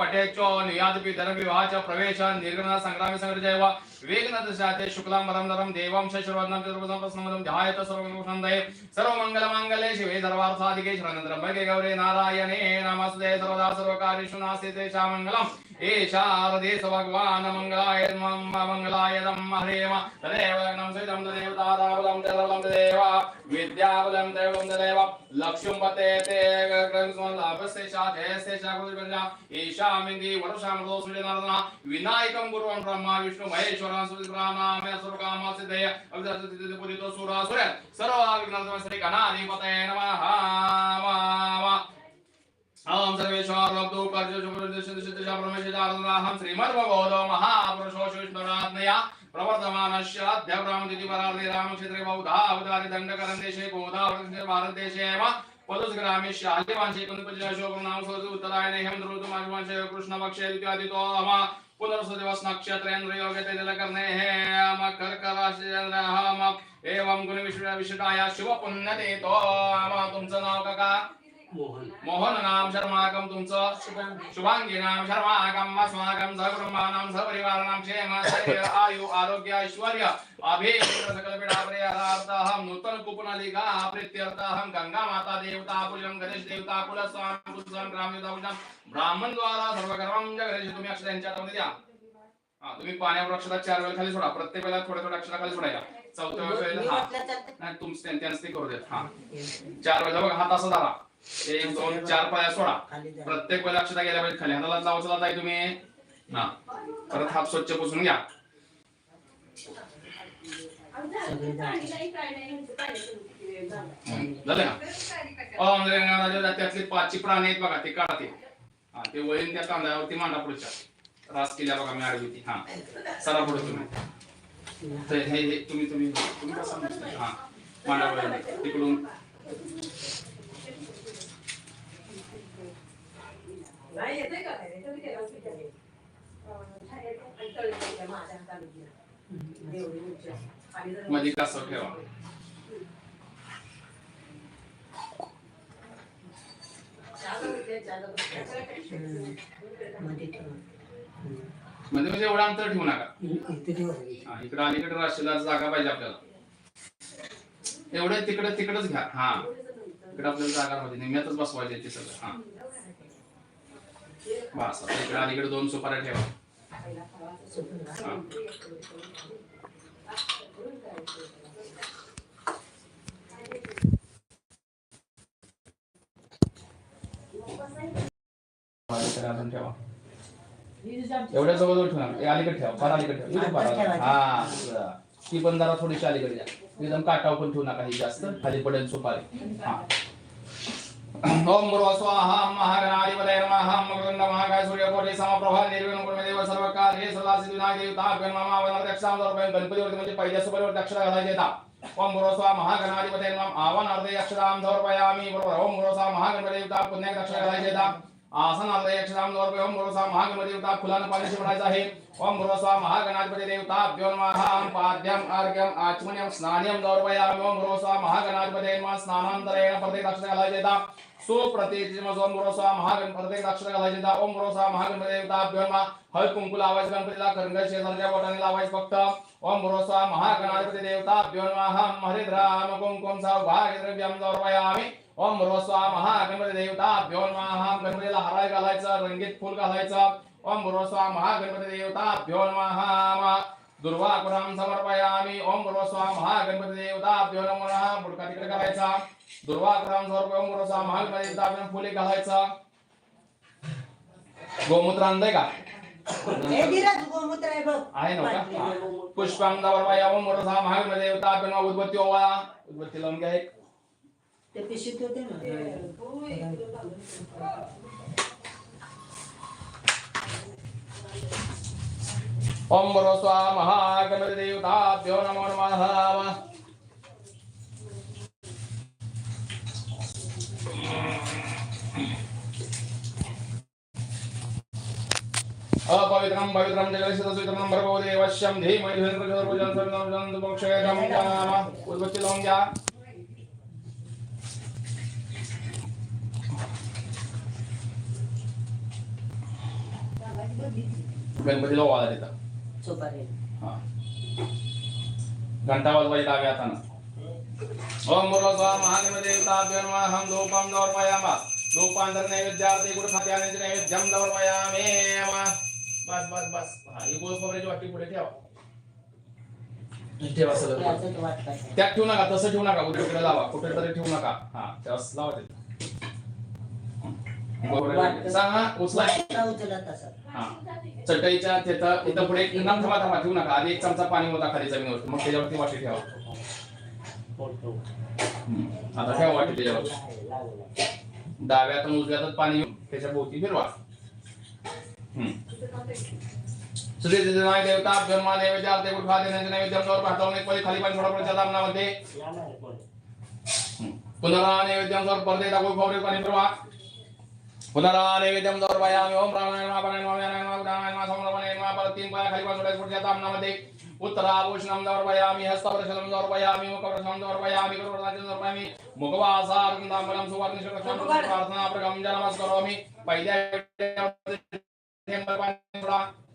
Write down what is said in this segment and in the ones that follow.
पटेचो नियादपि धर्मविवाह च प्रवेश निर्गमन संग्रामे संग्रजैव वेगनदशाते शुक्लां वरं नरं देवं शशिवर्णं चतुर्भुजं प्रसन्नवदं ध्यायत सर्वमङ्गलमङ्गले सर्वमङ्गलमाङ्गले शिवे सर्वार्थसाधिके शरणत्रम्बके गौरे नारायणे नमस्ते सर्वदा सर्वकार्येषु नास्ति तेषां मङ्गलम् एषारदे स भगवान् मङ्गलाय मम मङ्गलाय दं हरेम। तदेव नं स्विदं तदेव ताराबलं तदबलं तदेव। विद्याबलं तदेवं तदेव। लक्ष्यं पते ते ग्रन्थमलाभस्य शाखेस्य शाकुलपञ्जा ईशामिन्दि विनायकं गुरुवं ब्रह्मा विष्णु महेश्वरं सुरानामे सुरकामसिद्धय अविदतिपुरितो सुरासुर सर्वाविघ्नं श्री गणाधिपतये नमः ओम सर्वेश्वर लब्धो कार्य परमेश्वराहं श्रीमद्भगवतो महापुरुषो विष्णुरात्मया प्रवर्तमानस्य अध्यब्राह्मणिति परार्थे रामक्षेत्रे बौद्धा अवतारि दण्डकरन्देशे गोदावृत्ते भारतदेशे एव पदुसग्रामे शाल्यवांशे कुन्दपतिशोकनाम उत्तरायणे कृष्णपक्षे द्वितीयादितो अम एवं गुणविश्व विशुकाय शुभ पुण्यतेतो तुमचं नाव काका मोहन. मोहन नाम शर्माकम तुमचं. शुभांगी. शुभांगी नाम शर्माकम अस्माकम सहकुटुंबानां सहपरिवाराणां क्षेम शरीर आयु आरोग्य ऐश्वर्य अभिष्ट सकल पीडापरिहारार्थं नूतन कुपनलिका प्रीत्यर्थं गंगा माता देवता पूजन गणेश देवता कुल स्वामी कुलस्वामी ग्राम देवता पूजन ब्राह्मण द्वारा सर्व कर्मं जगदीश तुम्ही अक्षर यांच्या हातामध्ये द्या. हा तुम्ही पाण्यावर अक्षरात चार वेळा खाली सोडा. प्रत्येक वेळेला थोड्या थोड्या अक्षरा खाली सोडायला. चौथ्या वेळेला हा. नाही तुमचं त्यांचं ते करू देत. हा. चार वेळेला बघा हात असा धरा एक दोन चार पाया सोडा. प्रत्येक वेळेला लक्षात गेल्या पाहिजे. खाली हाताला लावायचं लावता तुम्ही. हा. परत हात स्वच्छ पुसून घ्या. झालं ना त्यातले पाचशे प्राणी आहेत बघा ते काढा ते. हा ते वळीन त्या तांदळावरती मांडा पुढच्या. रास केल्या बघा मी आडवी ती. हा. सरा पुढे तुम्ही. हे तुम्ही तुम्ही तुम्ही कसं हा. मांडा मध्ये कसं ठेवा. मध्ये. मध्ये म्हणजे एवढं अंतर ठेवू नका. इकडं अलीकडे राशीला जागा पाहिजे आपल्याला. एवढे तिकडे तिकडेच घ्या. हा. इकडे आपल्याला जागा पाहिजे. निम्यातच बसवायचे ते सगळं. हा. बस आता इकडे अलीकडे दोन सुपाऱ्या ठेवा. हा. अजून ठेवा. एवढ्या जवळ ठेवा. हे अलीकडे ठेवा. फार अलीकडे ठेवा. इकडे फार अलीकडे. हा. ती पण जरा थोडीशी अलीकडे द्या एकदम काटाव पण ठेवू नका. ही जास्त. खाली पडेल सुपारी. हा. ओम गुरु स्वाहा महागणाधिपतये नमः। मकरंद महाकाय सूर्यकोटि समप्रभा निर्विघ्न गुरुदेव सर्व सदा सिद्धी विनायक देवता गणमामा वनरक्षाम दर्पण गणपतीवरती म्हणजे पहिल्या सुपारीवरती दक्षिणा घालायचे येतात ओम गुरु स्वाहा महागणाधिपतये नमः। आवन अर्धे अक्षराम समर्पयामी बरोबर ओम गुरु स्वाहा महागणपती पुण्य दक्षिणा घालायचे येतात आसन अर्धे अक्षराम ओम भरोसा महागणपती देवता फुलानं पाणी शिवडायचं आहे. ओम भरोसा महागणाधिपती देवता व्योमहाम पाद्यम अर्घ्यम आचमन्यम स्नान्यम दौर्पयामी ओम भरोसा महागणाधिपती मा स्नानांतरेण प्रत्येक अक्षर घालायचे येतात ओम भरोसा महागण प्रत्येक अक्षर घालायचे ओम भरोसा महागणपती देवता व्योमा हळद कुंकू लावायचं गणपतीला करंगळ शेजारच्या बोटाने लावायचं फक्त. ओम भरोसा महागणाधिपती देवता व्योमहाम हरिद्राम कुंकुम सौभाग्यद्रव्यम दौर्पयामी ओम गुरु स्वाहा महागणपती देवता व्योन्माहम गणपतीला हराळ घालायचं रंगीत फुल घालायचं. ओम गुरु स्वाहा महागणपती देवता व्योन्माहम दुर्वाकुरम समर्पयामी. ओम गुरु स्वाहा महागणपती देवता नमो नमः बुडका तिकडे करायचा दुर्वाकुरम समर्पय ओम गुरु स्वाहा महागणपती देवता व्यो फुले घालायचं. गोमूत्र आणलंय का आहे ना का? दवरवाया ओम गुरु स्वाहा महागणपती देवता व्यो उद्बत्ती ओवाळा उद्बत्ती लावून घ्या एक. ते पिशवीत होते ना ओम गुरु स्वाहा महागणपती देवताभ्यो नमो नमः अपवित्रं पवित्रं जगदीशतसुवित्रं भर्गो देवश्यं धीमहि धिरेन्द्रजोर्भुजं सर्वं मोक्षयं काम उद्बत्ती लावून गणपतीला ओवाळा देतात हा. घंटा वाजवायची डाव्या हातानं ओम मुर्व दौर्पयामा. धूपांतर नैवेद्यार्थे खात्याने बस बस बस. हा गोल खोबऱ्याची वाटी पुढे ठेवा. सगळं. त्यात ठेवू नका तसं ठेवू नका. लावा. कुठे तरी ठेवू नका. हा त्याला लावा सांगा उचला. हा. चटईच्या तिथं इथं पुढे नाम थांबा थांबा ठेवू नका. आधी एक चमचा पाणी होता खाली जमिनीवर. मग त्याच्यावरती वाटी ठेवा. हम्म. आता ठेवा वाटी त्याच्यावर. डाव्या हातून उजव्या हातात पाणी त्याच्या भोवती फिरवा. सुधीर देवता ब्रह्मा नैवेद्य आरते गुड खाते नैवेद्य गौर पाठवून एक पळी खाली पाणी थोडा पुढच्या दामनामध्ये पुनरा नैवेद्यम गौर परदे टाकून खोबरे पाणी फिरवा. पुनरा नैवेद्यम गौर वयामी ओम परत तीन पाया खाली थोड्या पुढच्या दामनामध्ये उत्तराभूषणम दौर्वयामि हस्तप्रशलम दौर्वयामि मुखप्रशलम दौर्वयामि करोडाचल दौर्वयामि मुखवासारंदांबरम सुवर्णिशकक्षम प्रार्थना प्रगम नमस्करोमि पहिल्या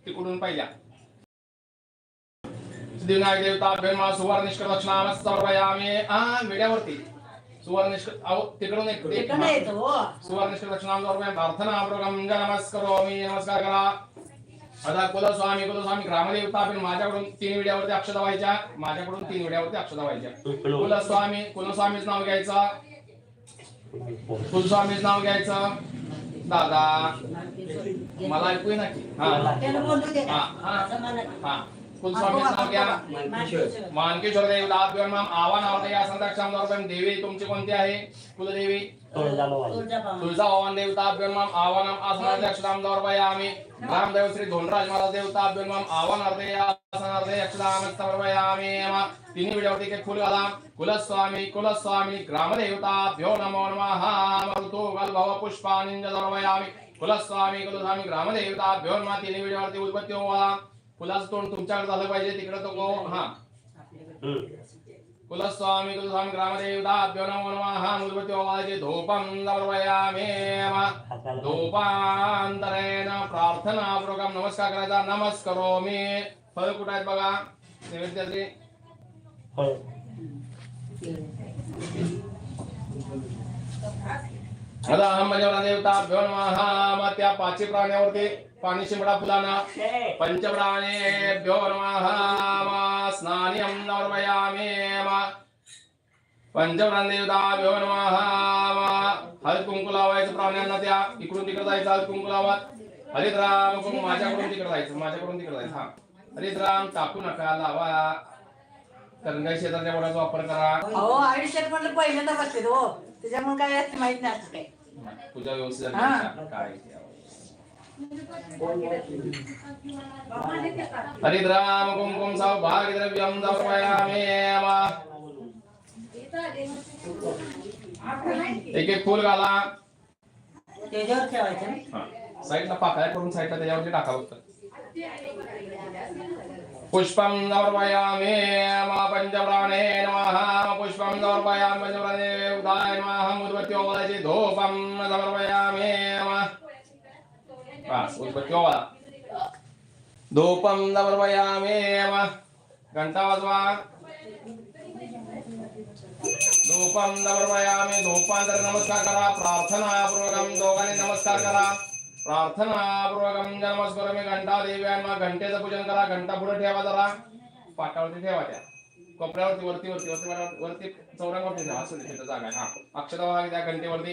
तिकडून पहिल्या सिद्धिविनायक देवता भेमा सुवर्णिष्क दक्षिणाम समर्पयामि। आ मीडियावरती। तिकडून येतो हो. प्रार्थना नमस्करोमि नमस्कार करा. आता कुलस्वामी कुलस्वामी ग्रामदेवता आपण माझ्याकडून तीन विड्यावरती अक्षता व्हायच्या माझ्याकडून तीन विड्यावरती अक्षता व्हायच्या कुलस्वामी. कुलस्वामीच नाव घ्यायचं. कुलस्वामीच नाव घ्यायचं. दादा. मला ऐकू ना की? हा. त्याला बोलू दे. हा, मानकेश्वर. देव दात माम आव्हान आवडते या दौर्वयाम देवी तुमची कोणती आहे? कुलदेवी. तुळजा भवान देवता अभ्यन्माम आवानम आसनार्थे अक्षराम दौर्वयामि रामदेव श्री धोंडराज महाराज देवता अभ्यन्माम आवानार्थे आसनार्थे अक्षराम दौर्वयामि तिन्ही व्हिडिओवरती एक फुल घाला. कुलस्वामी कुलस्वामी ग्रामदेवताभ्यो नमो नमः मरुतो गलभव पुष्पानिंज दौर्वयामि कुलस्वामी कुलस्वामी ग्रामदेवताभ्यो नमः तिन्ही व्हिडिओवरती उद्बत्ती ओवाळा फुलाचं तोंड तुमच्याकडे झालं पाहिजे तिकडे तो गो हा. कुलस्वामी कुलस्वामी ग्रामदेवताभ्यो नमो नमः धूपं दौर्वयामि धूपांतरेण प्रार्थनापूर्वक नमस्कार करायचा नमस्करोमी। फळ कुठं आहेत बघा? नैवेद्याचे अहम म्हणजे देवता भ्यो नमः त्या पाचही प्राण्यावरती पाणी शिंबडा फुलाना. पंचप्राणे भ्यो नमः स्नानियम नवर्मयामे पंचप्राण देवता भ्यो नमः हळद कुंकू लावायचं प्राण्यांना त्या. इकडून तिकडे जायचं हळद कुंकू लावत. हरिद्राम कुंकू माझ्याकडून तिकडे जायचं. माझ्याकडून तिकडे जायचं. हा. हरिद्राम टाकू नका लावा. करंगाई शेताच्या वडाचा वापर करा. अहो आयुष्यात म्हणलं पहिल्यांदा बसते हो त्याच्यामुळे काय माहीत नाही असं काही. पूजा व्यवस्थित झाली. का? काय? हरिद्राम कुंकुम सौभाग्यद्रव्यं समर्पयामि एक एक फुल घाला त्याच्यावर ठेवायचं ना. हा. साईडला पाकळ्या करून साईडला त्याच्यावरती टाकावं लागतं पुष्पं समर्पयामि मा पंचप्राणे नमः। पुष्पं समर्पयामि पंचप्राणे उदाय नमः। उद्बत्ती ओवाळाची धूपं समर्पयामि नमः। बस उद्बत्ती ओवाळा धूपं समर्पयामि नमः। घंटा वाजवा धूपं समर्पयामि। धूपांतर नमस्कार करा प्रार्थनापूर्वकं दोघांनी नमस्कार। करा प्रार्थनापूर्वकं नमस्कार मी घंटा देव्यांना घंटेचं पूजन करा घंटा पुढे ठेवा जरा. पाटावरती ठेवा त्या. कोपऱ्यावरती वरती वरती वरती वरती चौरंगावरती चौऱ्यावरती ठेवा. असं तिथं जागा आहे. हा. अक्षता त्या घंटेवरती.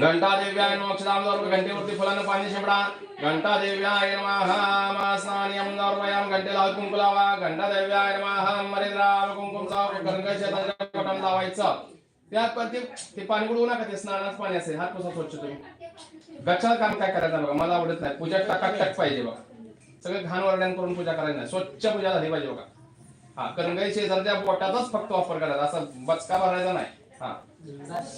घंटा देव्याय नमः. अक्षतांवर घंटेवरती फुलानं पाणी शिंपडा. घंटा देव्याय नमः स्नानियम दौर्वयाम घंटेला कुंकू लावा. घंटा देव्याय नमः. मरिद्राम कुंकुम साव गंगाच्या कटम लावायचं. त्यात पण ते पाणी बुडवू नका. ते स्नानाच पाणी असेल. हात कसा स्वच्छ तुम्ही. गच्चाला काम काय करायचं बघा मला आवडत नाही. पूजा टकाटक पाहिजे बघा. सगळं घाण वरड्यां करून पूजा करायची नाही. स्वच्छ पूजा झाली पाहिजे बघा. हा करंगाई शेजारच्या बोटाचाच फक्त वापर करायचा. असा बचका भरायचा नाही. हा.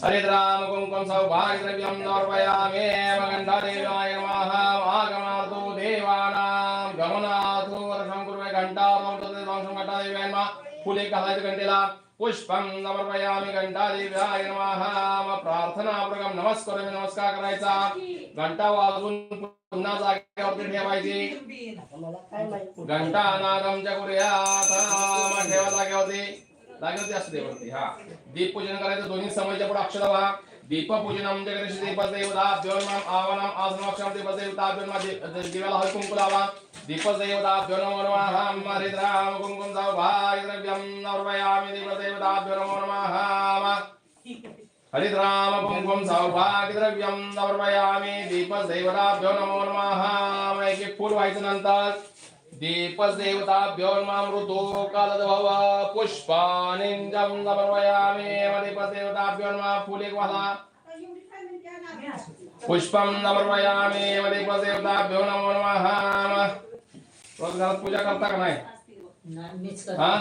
हरे राम कुंकुम सौभाग्यद्रव्यं समर्पयामि मगन्धा देवाय नमः आगमार्तो देवानां गमनार्थो वर्षं कुर्वे घंटा घंटा देवाय नमः. फुले घालायचं घंटेला पुष्पम समर्पयामि घंटादेव्याय नमः। प्रगम नमस्कार नमस्कार करायचा। घंटा वाजून पुन्हा जागेवरती ठेवायची। घंटा नादम कुर्यात मग ठेवा जागेवरती। जागेवरती असते वरती हा. दीप पूजन करायचं दोन्ही समयच्या पुढे अक्षर व्हा दीप पूजनम जगदीश दीप देवता द्योनम आवनम आसनम अक्षर दीप देवता द्योनम दिव्याला हळद कुंकू लावा दीप देवता द्योनमो नमः हरिद्राम कुंकुम सौभाग्य द्रव्यम नर्वयामि दीप देवता द्योनमो नमः हरिद्राम कुंकुम सौभाग्य द्रव्यम नवर्मयामि दीपस देवताभ्यो नमो नमः एक एक फूल वाला पुष्पम नमो नमः। रोज घरात पूजा करता का नाही हा?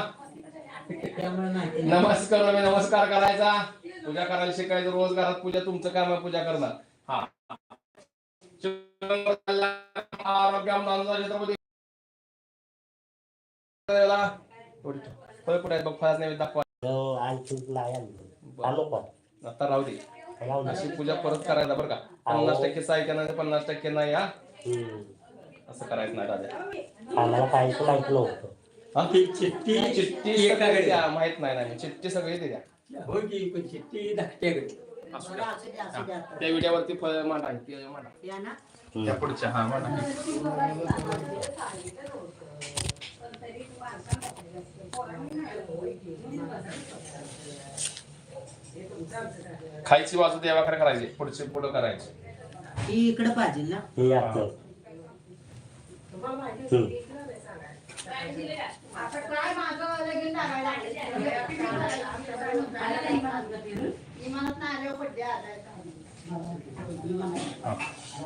नमस्कार मी नमस्कार करायचा? पूजा करायला शिकायचं रोज घरात पूजा तुमचं काम आहे पूजा करणं. हा. आरोग्य छत्रपती फळ कुठे आहेत बघ फळाच नाही दाखवा आता राहू दे अशी पूजा परत करायला बरं का पन्नास टक्के साहित्य नाही पन्नास टक्के नाही हा असं करायचं नाही राजा आम्हाला काहीच माहीत नव्हतं हा? ती चिठ्ठी चिठ्ठी माहीत नाही ना चिठ्ठी सगळी द्या हो की पण चिठ्ठी धाकट्याकडे असू द्या. त्या व्हिडिओवरती फळ मांडा ते मांडा या ना. त्या पुढच्या हा मांडा खायची बाजू देवाकडे करायची पुढची पुढं करायची. ही इकडे पाहिजे ना. हे हम्म.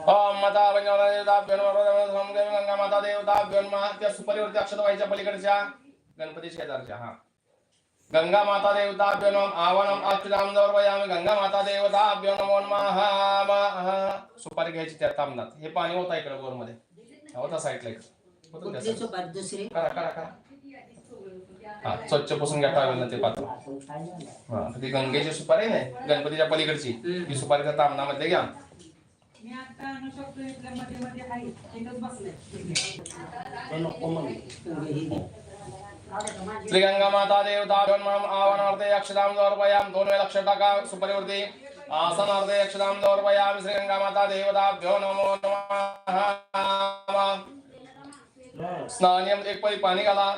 ओम माता देवता देवताभ्यो नमः गंगा माता देवताभ्यो नमः त्या सुपारीवरती अक्षत व्हायच्या पलीकडच्या गणपती शेजारच्या हा गंगा माता देवता अभ्यनम आवनम अक्षराम जवळयामी गंगा माता देवताभ्यो नमो नमः सुपारी घ्यायची त्या तामनात हे पाणी होता इकडे बोरमध्ये होता साईडला इकडे होतं त्या कुठली side ला. सुपारी दुसरी करा करा करा हा स्वच्छ पुसून घ्या टावेल ते पात्र आपण काय झालं? हा ती गंगेची सुपारी नाही गणपतीच्या पलीकडची ही सुपारी त्या तामनामध्ये घ्या मी आता आणू शकतो इथल्या मध्ये मध्ये आहे इथंच बसले ते नको मग ही घे. श्री गंगा माता देवता जन्मम आवनार्थे अक्षराम समर्पयाम दोन वेळा अक्षर टाका सुपारीवरती आसनार्थे अक्षराम समर्पयाम श्री गंगा माता देवताभ्यो नमो नमः स्नानियम एक परी पाणी घाला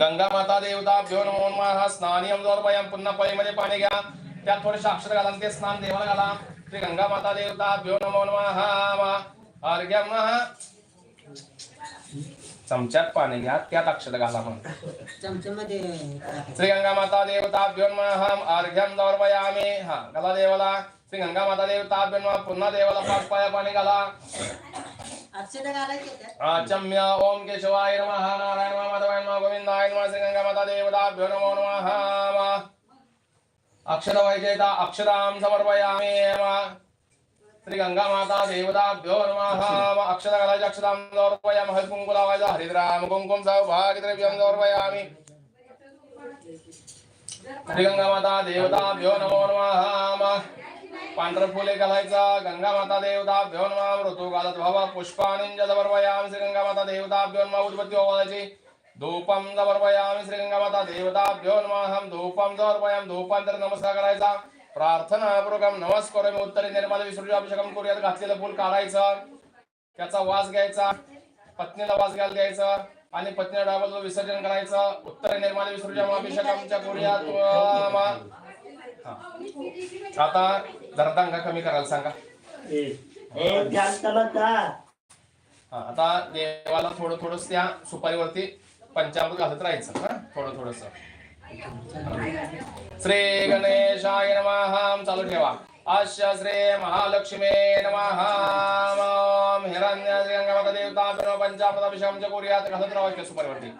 गंगा माता नमो नमः स्नानियम समर्पयाम पुन्हा पळीमध्ये पाणी घ्या त्यात थोडेसे अक्षर घाला ते स्नान देवाला घाला. श्री गंगा माता देवताभ्यो नमो नमः अर्घ्यम चमच्यात पाणी घ्या त्यात अक्षर घाला म्हणून. चमच्यामध्ये टाकायचं. श्री गंगा माता देवताभ्यो नमः अर्घ्यम दौर्पयामी हा घाला देवाला. श्री गंगा माता देवताभ्यो नमः पुन्हा देवाला पाच पाया पाणी घाला. अक्षरं घालायचे त्यात. आचम्य ओम केशवाय नमः नारायण नमः माधवाय नमः गोविंदाय नमः श्री गंगा माता देवताभ्यो नमो नमः अक्षर वैजेता अक्षराम समर्पयामि एव श्री गंगा माता देवताभ्यो नमः अक्षर घालायचे अक्षराम समर्पयामि हळद कुंकू लावायचा हरिद्राम कुंकुम सौभाग्य द्रव्यम समर्पयामी. श्री गंगा माता देवताभ्यो नमो नमः. पांढर फुले घालायचा गंगा माता देवताभ्यो नमः ऋतू घालत भावा पुष्पानिंज समर्पयामी श्री गंगा माता देवताभ्यो नमः उद्बत्ती धूपम समर्पयामी श्री गंगा माता देवताभ्यो हम धूपम समर्पयाम धूपांतर नमस्कार करायचा. प्रार्थना पूर्वक नमस्कार उत्तरे निर्माल विसर्जन अभिषेकम करूयात घातलेलं फुल काढायचं. त्याचा वास घ्यायचा पत्नीला वास घ्यायला द्यायचा आणि पत्नीला डाबल विसर्जन करायचं. उत्तर निर्माल विसर्जन अभिषेकमच्या करूयात हा. आता जरा दंगा कमी करायला सांगा. हा, आता देवाला थोडं थोडं त्या सुपारीवरती पंचामृत घालत राहायचं हा थोडं थोडस श्री गणेशाय नमः चालू ठेवा अश्य श्री महालक्ष्मी नमः हिरण्य श्री गंगामाता देवता प्रणव पंचामृत अभिषेकांच्या कोरियात घालत राहायच्या सुपारीवरती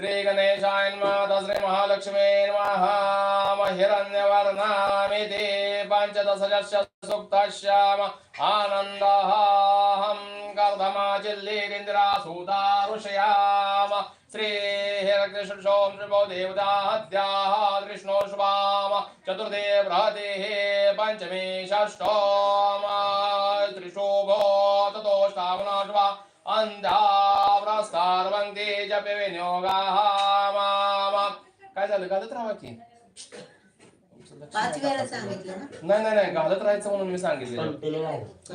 श्री गणेशाय नमः श्री महालक्ष्मी नमः हिरण्यवर्णामिति पञ्चदशस्य सुक्तश्याम आनन्दहं कर्धमाचिल्लीरिन्द्रा सुता ऋषयाम श्री श्रीभो देवताद्याः कृष्णो शुभाम चतुर्थे बृहते पञ्चमे षष्ठोम त्रिशोभो ततोष्टावना शुभा अंधाव्रस्तार्वन्ते जपे विनियोगाः माम। काय झालं? घालत राहा की? पाच वेळा सांगितलं ना? नाही नाही नाही घालत राहायचं म्हणून मी सांगितलं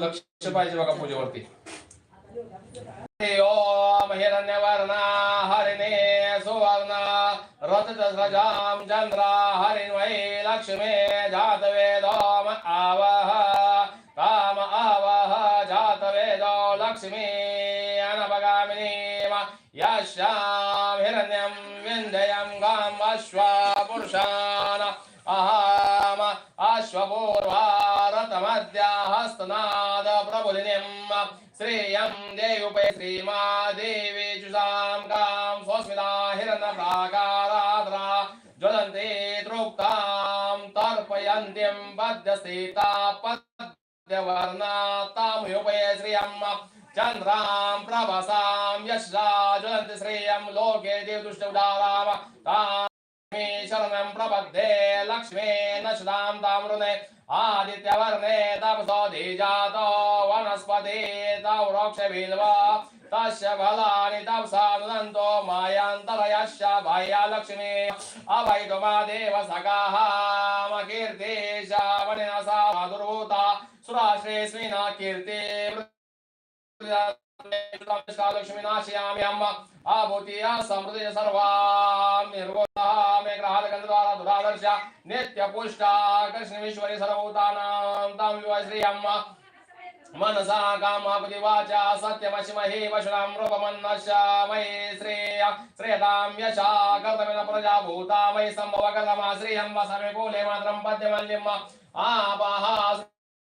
लक्ष पाहिजे बघा पूजेवरती. ओम हिरण्यवर्णा हरिणे सुवर्ण लक्ष्मे अश्वपूर्वारतमद्या हस्तनाद प्रबुलिनीम् श्रेयं देवुपे श्रीमा देवी जुषां कां स्वस्मिता हिरण्यप्राकाराद्रा ज्वलन्ते तृप्तां तर्पयन्तीं पद्यस्थिता पद्यवर्णा तामुपे श्रियं चन्द्रां प्रभसां यशा ज्वलन्ति श्रेयं लोके देवदुष्टउदाराम तां मे शरणं प्रपद्ये लक्ष्मे नशदां तामृणे आदित्यवर्णे तपसो धीजातो वनस्पति तौरोक्षबिल्व तस्य फलानि तपसा नुदन्तो मायान्तरयश्च भया लक्ष्मी। अवैतो मा देव सखाः कीर्ति वनिनसा दुर्भूता सुराश्रेस्मिना कीर्ति लक्ष्मीनाशयाम्यहम् आभूतिया समृद्ध सर्वां निर्गोधाः मे ग्रहालगन्धद्वारा दुरादर्श नित्यपुष्टा कृष्णमीश्वरी सर्वभूतानां तां विवा श्रियम् मनसा कामापति वाचा सत्यमशिमहि वशुरां रूपमन्नश्च मयि श्रेय श्रेयतां यशा कर्तव्यन प्रजा भूता मयि सम्भव कर्तमा श्रियं वसमे कूले मातरं पद्यमल्यम् आपाः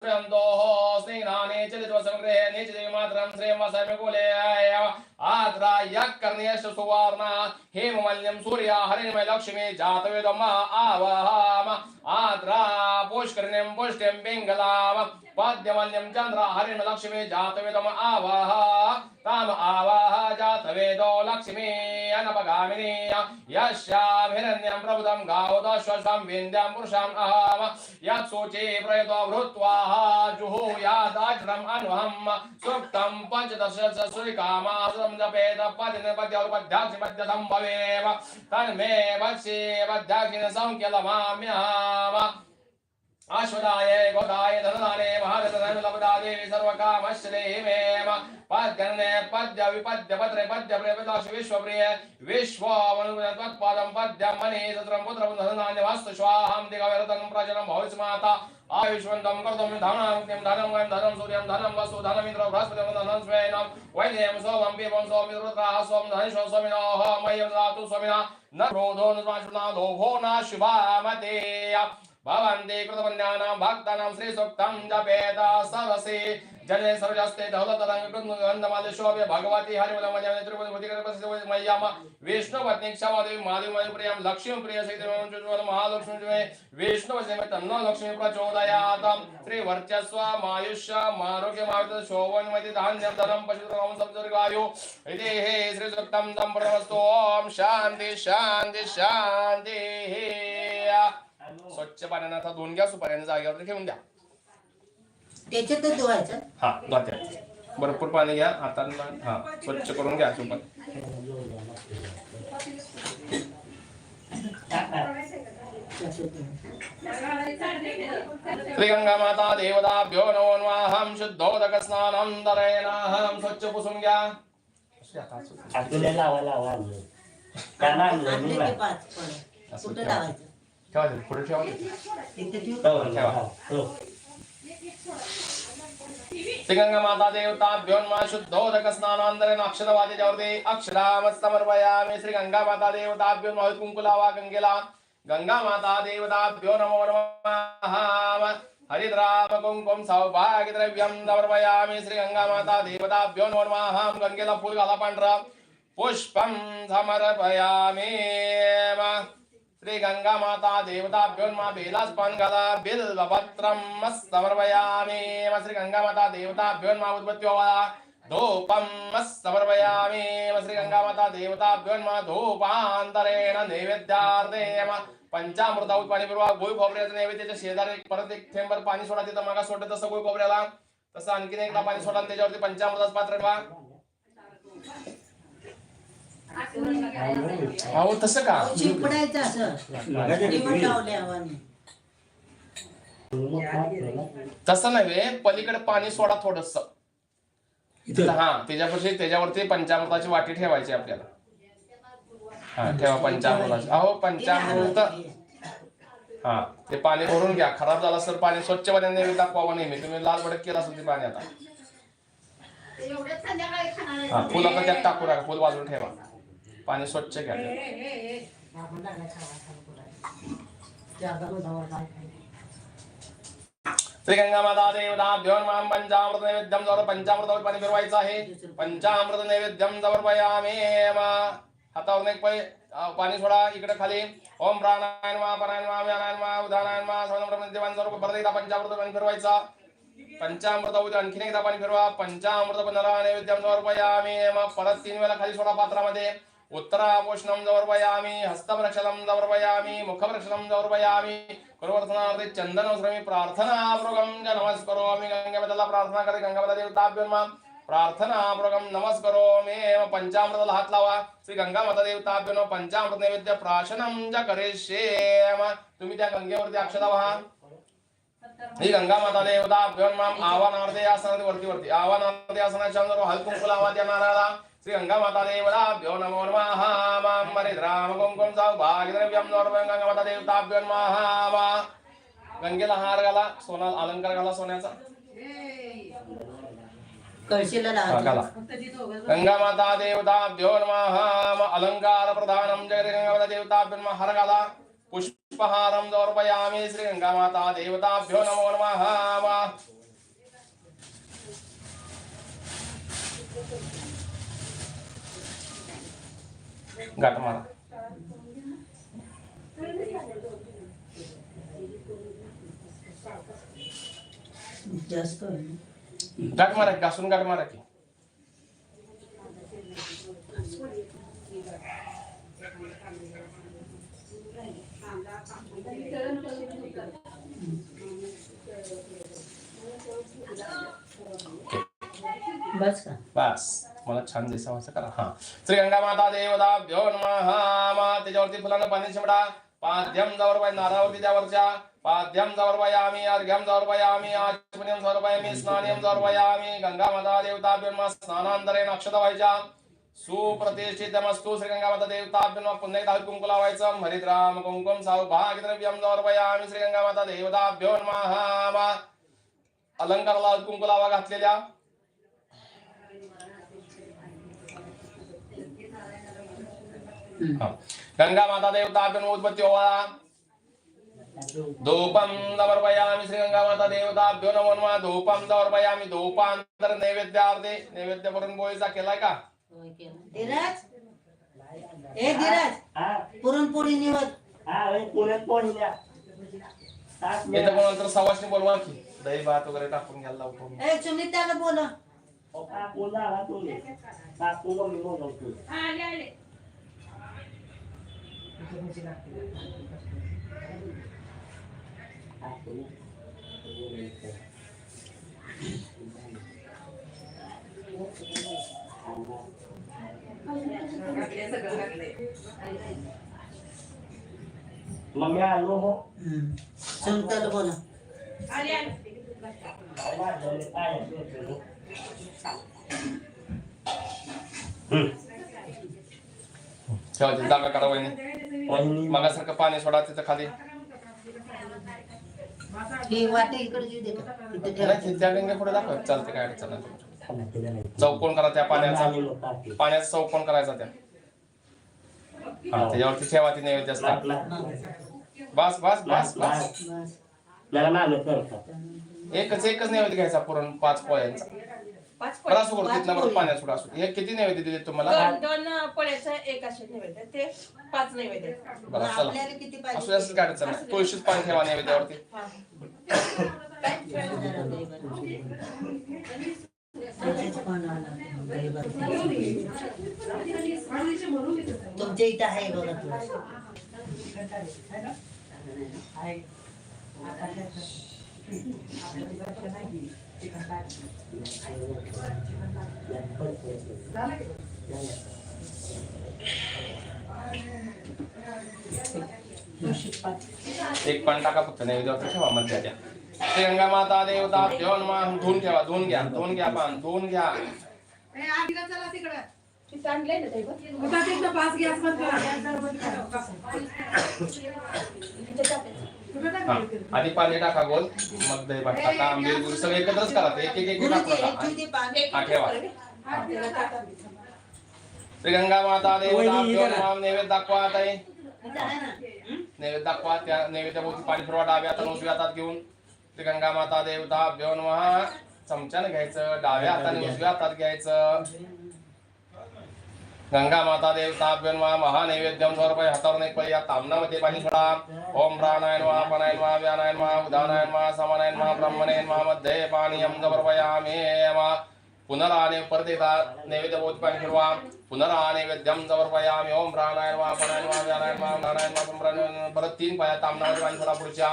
स्नेहाने चलितवसमगृहे निचिदेवि मात्रं श्रियं वसमे कूले आद्रा यः कर्णेश सुवर्णा हेममल्यं सूर्य हरिणमय लक्ष्मी जातवेदम आवहाम। आद्रा पुष्करिणीं पुष्टिं पिङ्गलाम। पद्यमल्यं चन्द्र हरिण लक्ष्मी जातवेदम आवाह ताम आवाह जातवेदो लक्ष्मी अनपगामिनी। यस्यां हिरण्यं प्रभुतं गावदश्वं विन्द्यां पुरुषाम् अहम। यत्सूची प्रयतो भूत्वाः जुहुयादाज्रम् अन्वहम् सुप्तं पञ्चदश పదం జపేదపద్యాసి మధ్య సంభవేవ తన్మేవ శివ దక్షిణ సంఖ్యలమామ్యామ आश्वदाय गोदाय धनदाने महारथनलपदा देवी सर्वकामश्रेहि मेम पद्यन्ने पद्य विपद्य पत्रे पद्य प्रेपदाशु विश्वप्रिय। विश्व विश्वमनुत्पादं पद्य मने सत्रं पुत्रं धनधान्य वास्तु स्वाहं दिगवरतं प्रजनं भविष्य माता। आयुष्वन्तं कर्तुं धनामुक्तिं धनं वयं धनं सूर्यं धनं वसु धनमिन्द्र बृहस्पतिं धनं स्वेनं। वैद्यं सोमं पीपं सोमि रुद्राः सोम धनिष्व स्वामिनोः मह्यं ददातु स्वामिना न क्रोधो न स्माशुना लोभो न शुभामते भवन्ति कृतपुण्यानां भक्तानां श्रीसूक्तं जपेत सरसि। जने सर्वजस्ते धौलतरङ्गन्दमालिशोभ्य भगवती हरिवलमजने त्रिपुति मय्याम विष्णुपत्नी क्षमादेवी महादेवी प्रियं लक्ष्मीं महालक्ष्मी विष्णुवचने तन्नो लक्ष्मी प्रचोदयात् श्रीवर्चस्व मायुष्य शोभनमति धान्यं धनं पशुधनं सप्तदीर्घायु इति हे श्रीसूक्तं तं प्रणमस्तु ॐ शान्ति शान्ति शान्तिः। स्वच्छ पाण्यानं आता दोन घ्या सुपाऱ्याने जागेवर ठेवून द्या. त्याच्यातच धुवायचं? हा जाते भरपूर पाणी घ्या. आता हा स्वच्छ करून घ्या सुपारी श्रीगंगा माता देवताभ्यो नमो नमः. शुद्धोदक स्नानं दरेनाहं स्वच्छ पुसून घ्या. लावा लावा. कुठं लावायचं? ठेवा ते, पुढे ठेवा इथे ठेवू ठेवा हो. श्रीगंगा माता देवताभ्यो नमः शुद्धोदक स्नानं दरेन अक्षरवादीच्यावरती अक्षरामस्तमर्पयामि श्रीगंगा माता देवताभ्यो नमः कुंकुलावा गंगेला गंगा माता देवताभ्यो नमो नमः हरिद्राम कुंकुम सौभाग्य द्रव्यम समर्पयामि श्री गंगा माता देवताभ्यो नमो नमः गंगेला फूल घाला पांढरा पुष्पम समर्पयामि श्री गंगा माता देवताभ्योन्मा नमः बेलास पान समर्पयामि श्री गंगा माता देवताभ्योन्मा नमः उद्बत्त्यो वाला धूपं समर्पयामि गंगा माता देवताभ्योन्मा धूपान्तरेण नैवेद्यार्थे पंचामृत पाणी फिरवा गोळी खोबऱ्याचं नैवेद्याच्या शेजारी परत एक थेंबर पाणी सोडा तिथं मागा सोडत तसं गोळी खोबऱ्याला तसं आणखीन एकदा पाणी सोडा त्याच्यावरती पंचामृताचं पात्र ठेवा अहो तसं का? असं. लावले हवाने तसं नव्हे पलीकडे पाणी सोडा थोडस. हा त्याच्यापाशी त्याच्यावरती पंचामृताची वाटी ठेवायची आपल्याला. हा ठेवा पंचामृताची. अहो पंचामृत. हा ते पाणी भरून घ्या. खराब झालं असेल पाणी स्वच्छ पाण्याने नेहमी दाखवावं नेहमी. तुम्ही लाल भडक केला असेल ते पाणी आता. हा फुल आता त्यात टाकू नका. फुल बाजूला ठेवा. पाणी स्वच्छ घ्या श्री गंगा माता देवताभ्यो नमः पंचामृत नैवेद्यम जवळ पंचामृतावर पाणी फिरवायचं आहे पंचामृत नैवेद्यम जवळपयामे हातावर एक पै अं, पाणी सोडा इकडे खाली ओम प्राणाय नमः पराय नमः व्यानाय नमः उदानाय नमः स्वयं देवान जवळ परत एकदा पंचामृत पाणी फिरवायचा पंचामृत उद्या आणखीन एकदा पाणी फिरवा पंचामृत पुनरा नैवेद्यम जवळपयामे परत तीन वेळा खाली सोडा पात्रामध्ये. उत्तरापोषणं दौर्वयामि हस्तप्रक्षलं दौर्वयामि मुखप्रक्षलं दौर्वयामि कुर्वर्थनार्थे चन्दनवस्रमि प्रार्थनापूर्वकं च नमस्करोमि गङ्गावदला प्रार्थना करे गंगावदा देवताभ्यो नमः प्रार्थनापूर्वकं नमस्करोमि एवं पंचामृताला हात लावा श्री गंगा पंचामृत नैवेद्य प्राशनं च करिष्येम तुम्ही त्या गंगेवरती अक्षता वहा। ही गंगा माता देवता नमः आवानार्थे आसनात वरती वरती। आवानार्थे आसनाच्या हलकुंकू लावा त्या नारळाला श्री गंगा माता देवताभ्यो नमो नमः। मां मरिद्राम कुंकुम सौभाग्यद्रव्यं नोर्वं गंगा माता देवताभ्यो नमः गंगेला हार घाला सोना अलंकार घाला सोन्याचा। कळशीला घाला गंगा माता देवताभ्यो नमः। अलंकार प्रधानं जय गंगा माता देवताभ्यो नमः हर घाला पुष्पहारं समर्पयामि श्री गंगा माता देवताभ्यो नमो नमः। गाठ मारा. जास्त. गाठ मारा घासून गाठ मारा की. बस का? बस. मला छान दिसावं असं हो करा हा। श्री गंगा माता देवताभ्यो नमः। महामा त्याच्यावरती फुलांना पाणी शिमडा पाद्यम जवळ पाय नारावरती त्यावरच्या पाद्यम जवळ आम्ही अर्घ्यम जवळ आम्ही आचमनियम जवळ स्नानियम जवळ आम्ही गंगा माता देवताभ्यो नमः। स्नानांतरे नक्षत व्हायच्या सुप्रतिष्ठितमस्तु श्री गंगा माता देवताभ्यो नमः। पुन्हा एकदा कुंकू लावायचं हरिद्राम कुंकुम सौभाग्यद्रव्यम जवळ आम्ही श्री गंगा माता देवताभ्यो नमः। महामा अलंकाराला कुंकू लावा घातलेल्या। गंगा माता देवताभ्यो उत्पत्ती ओवाळा धूपं समर्पयामि श्री गंगा माता देवताभ्यो नमो नमः धूपं समर्पयामि धूपांतर नैवेद्यार्थे नैवेद्य पुरणपोळीचा केलाय का होय केलं. धीरज ए धीरज पुरणपोळी निवड हा इथं सवाशनी बोलवा की दही भात वगैरे टाकून घ्यायला लावतो. ए त्याला बोल झाला तुम्ही Mami ano ho? Hmm. Saan talo ko na? Ayan. Ayan, dali tayo. Hmm. ठेवायची जागा करा वहिनी. मागासारखं पाणी सोडा तिथं खाली. ही वाटे इकडे घेऊ दे का? इथे नाही, ठेवायची ते- त्या गंगे पुढे दाखव. चालते काय अडचण नाही. चौकोन करा त्या पाण्याचा. पाण्याचा चौकोन करायचा त्या. हा. त्याच्यावरती ठेवा ती नैवेद्य असतात लाट- बस बस बस बस. एकच एकच नैवेद्य घ्यायचा पुरण पाच पोळ्यांचा पाच पोळ्या असं करू तिथनं बरं पाण्यात सोडा असू. हे किती नैवेद्य दिले तुम्हाला? दोन दोन पोळ्याचं एक असे नैवेद्य. ते पाच नैवेद्य. बरं चला. आपल्याला किती असू असंच अडचण नाही तुळशीच पाणी ठेवा नैवेद्यावरती. हा. तुमच्या इथं आहे बघा तुळस. एक पण टाका फक्त नैवेद्यावर ठेवा मध्या द्या श्री गंगा माता देवता देव नमः धुवून ठेवा धुवून घ्या धुवून घ्या पान धुवून घ्या पाच गॅस बंद करा. हा. आधी पाणी टाका गोल. मग दही भात टाका आंबील गुळ सगळं एकत्रच करा. ते एक एक टाकू नका. हा. ठेवा. श्री गंगा माता देवता देव नमः नैवेद्य दाखवा आता हे. नैवेद्य दाखवा त्या नैवेद्याभोवती पाणी फिरवा डाव्या हाताने उजव्या हातात घेऊन. श्री गंगा माता देवता भ्यो नमः. चमच्याने घ्यायचं डाव्या हाताने उजव्या हातात घ्यायचं. गंगा माता देव भ्यो नमः महानैवेद्यम समर्पय हातावर एक पै या तामनामध्ये पाणी सोडा ओम प्राणायन वा अपनाय वा व्यानायन वा उदानायन वा समानायन वा ब्रह्मणे वा मध्ये पाणीयम समर्पयामि नमः पुनराने परत एकदा नैवेद्य बोध पाणी फिरवा पुनरा नैवेद्यम समर्पयामि ओम प्राणायन वा अपनाय वा व्यानायन वा उदानाय वा संप्राणायन परत तीन पाया तामनामध्ये पाणी सोडा पुढच्या।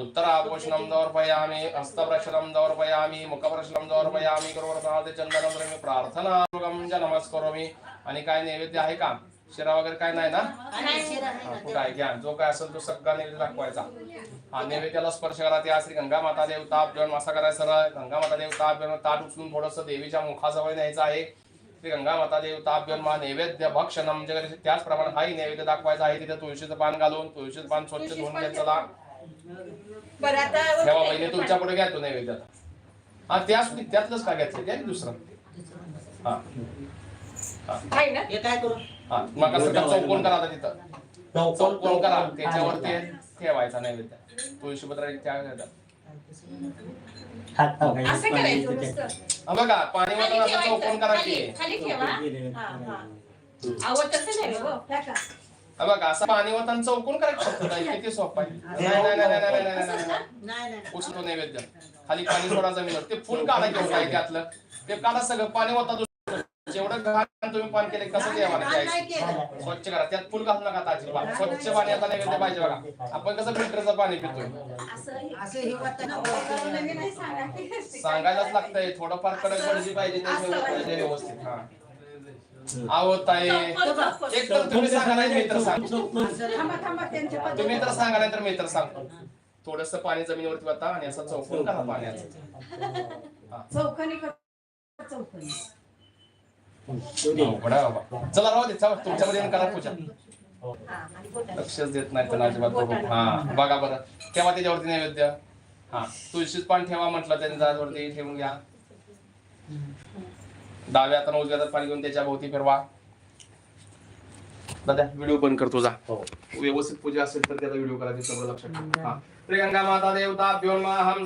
उत्तराभूषणम दौर्पयामि हस्तप्रशनं दौर्पयामि मुखप्रशनं दौर्पयामि करोरसादे चंदनम प्रार्थना च नमस्करोमि। आणि काय नैवेद्य आहे का? शिरा वगैरे काय नाही ना? कुठं आहे? घ्या. जो काय असेल तो सगळा नैवेद्य दाखवायचा. हा नैवेद्याला स्पर्श करा. त्या श्री गंगा माता देवता आपल्याला मासा करायचा सरळ गंगा माता देवता आपल्याला ताट उचलून थोडस देवीच्या मुखाजवळ न्यायचं आहे. श्री गंगा माता देवता आपल्याला नैवेद्य भक्षणम जे करायचं त्याचप्रमाणे हाही नैवेद्य दाखवायचा आहे. तिथे तुळशीचं पान घालून तुळशीचं पान स्वच्छ धुवून घ्यायचं तेव्हा बहिणी तुमच्यापुढे घ्या तो नैवेद्य आता. हा त्या त्यातलंच का घ्यायचं? घ्या दुसरं? हा. हे काय करू? हा मग कसं का चौकोन करा आता तिथं. चौकोन करा त्याच्यावरती ठेवायचा नैवेद्य तुळशीपत्र त्या हात लावायचे. असं करायचं नुसतं. हा बघा पाणी खाली वाटून असं चौकोन ठेवायचं. करा खाली की. खाली ठेवा. हा, हा. अहो तसं नाही हो हा बघा असं पाणी वाटून चौकोन करायचं किती सोपं आहे. नाही नाही नाही नाही नाही नाही असंच नाही ना? नाही नाही उचलो नैवेद्य खाली पाणी सोडा जमिनीवर. ते फुल काढा घेऊन काय त्यातलं ते काढा सगळं. पाणी वाटतं जेवढं घाण तुम्ही पाणी केलं कसं नाही द्यायचं? केलं. स्वच्छ करा. त्यात फुल घालू नका अजिबात. स्वच्छ पाणी आता नैवेद्य पाहिजे बघा. आपण कसं फिल्टरचं पाणी पितोय? हे नाही. सांगायलाच लागतंय. थोडंफार कडक गडजी पाहिजे ते पाहिजे व्यवस्थित. हा. आवत आहे एक तर तुम्ही सांगा नाही मी तर सांगतो थांबा थांबा त्यांच्या तुम्ही तर सांगा नाही तर मी तर सांगतो. थोडस पाणी जमिनीवरती वाटा आणि असं चौकून करा पाण्याचं. चौकणी कर चौकणी अवघड आहे बाबा. चला राहू दे चला तुमच्यामध्ये येऊन करा पूजा. लक्षच देत नाही तर अजिबात बघू हा बघा बरं. ठेवा त्याच्यावरती नैवेद्य. हा तुळशीच पान ठेवा म्हटलं त्यांनी त्याच्यावरती ठेवून घ्या. डाव्या हाताने उजव्या हातात पाणी घेऊन त्याच्या भोवती फिरवा. दादा व्हिडिओ बंद कर तुझा हो. व्यवस्थित पूजा असेल तर त्याचा व्हिडिओ करा ते सगळं लक्षात ठेवा. हा. श्री गंगा माता देवता भ्यो नमः हम